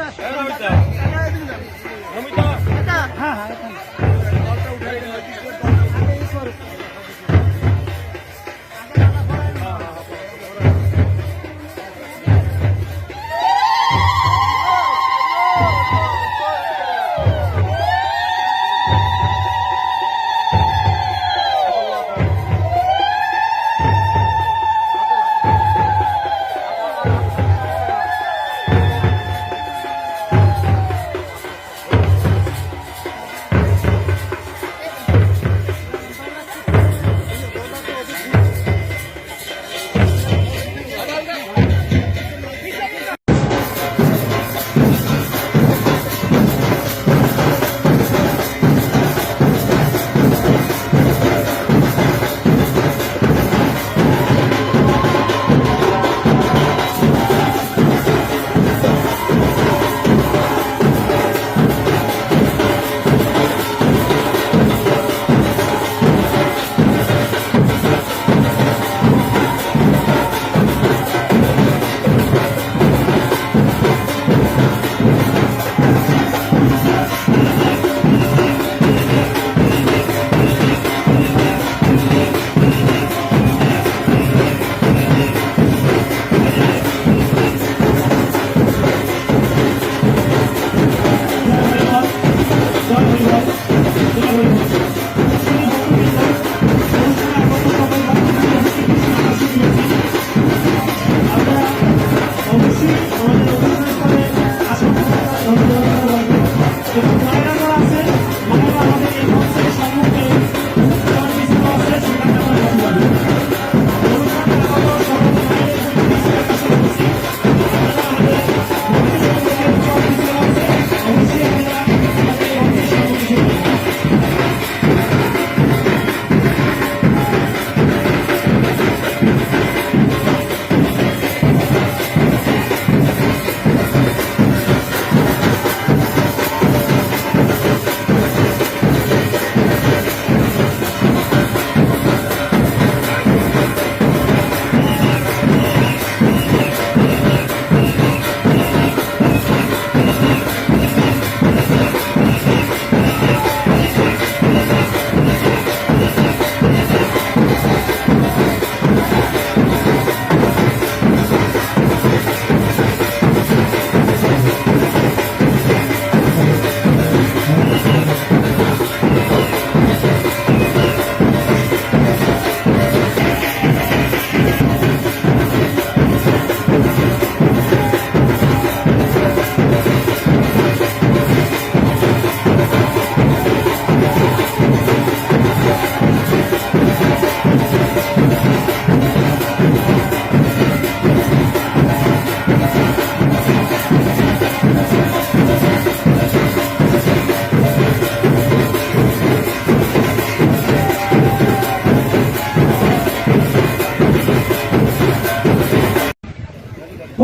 না আছে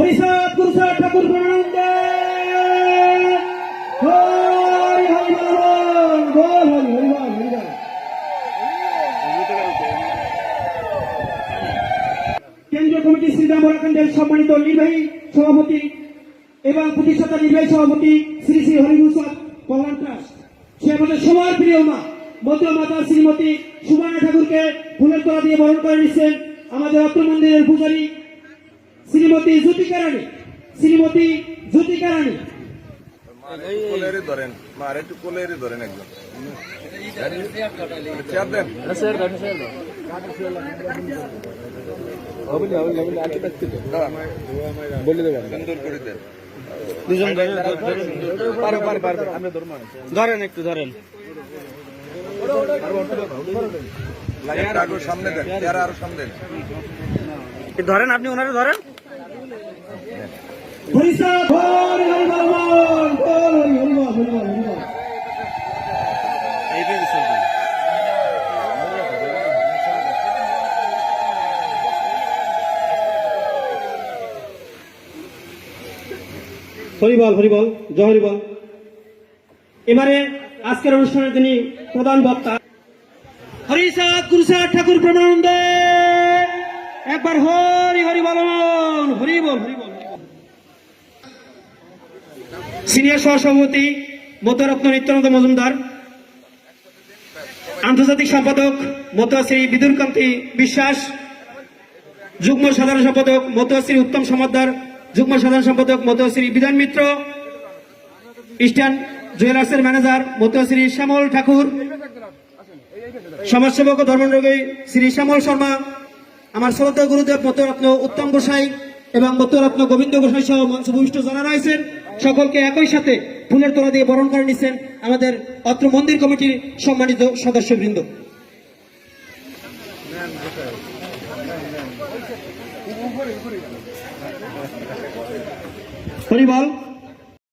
হরিষাদ ঠাকুর প্রণানন্দ। হরি হরি বল হরি হরি বল হরি কেন্দ্রীয় কমিটি শ্রীরাম বরাকাণ্ডের সম্মানিত নির্বাহী সভাপতি এবং প্রতিষ্ঠাতা নির্বাহী সভাপতি শ্রী শ্রী হরিভূষণ কল্যাণ ট্রাস্ট সে আমাদের সবার প্রিয় মা মধ্যে মাতা শ্রীমতী সুবর্ণা ঠাকুরকে ফুলের তোলা দিয়ে বরণ করে নিচ্ছেন আমাদের অত্র মন্দিরের পূজারী শ্রীমতী জ্যোতিকা রানী শ্রীমতী জ্যোতিকা রানী কোলেরই ধরেন মার একটু কোলেরই ধরেন একজন। চেয়ার দেন। বলে দেবেন সুন্দর করে দেন দুজন পারবে পারবে পারবে ধরেন একটু সামনে দেন চেয়ার আরও সামনে দেন। ধরেন আপনি ওনারে ধরেন। হরি হরি বল বল বল হরি হরি বল হরি বল হরি বল হরিবল হরিবল জয় হরিবল। এবারে আজকের অনুষ্ঠানে তিনি প্রধান বক্তা। হরিষাদ গুরুষাদ ঠাকুর প্রণানন্দ একবার হরি হরি বলন হরি বল হরি বল সিনিয়র সহসভাপতি মধ্যরত্ন নিত্যানন্দ মজুমদার, আন্তর্জাতিক সম্পাদক মতুয়াশ্রী বিদুরকান্তি বিশ্বাস, যুগ্ম সাধারণ সম্পাদক মতুয়াশ্রী উত্তম সমাদ্দার, যুগ্ম সাধারণ সম্পাদক মতুয়াশ্রী বিধান মিত্র, ইস্টার্ন জুয়েলার্সের ম্যানেজার মতুয়াশ্রী শ্যামল ঠাকুর, সমাজসেবক ও ধর্মনগরী শ্রী শ্যামল শর্মা, আমার শ্রদ্ধা গুরুদেব মতরত্ন উত্তম গোসাই এবং মতরত্ন গোবিন্দ গোসাই সহ মঞ্চ ভূমিষ্ঠ জানা রয়েছেন সকলকে একই সাথে ফুলের তোলা দিয়ে বরণ করে নিচ্ছেন আমাদের অত্র মন্দির কমিটির সম্মানিত সদস্যবৃন্দ। হরিবল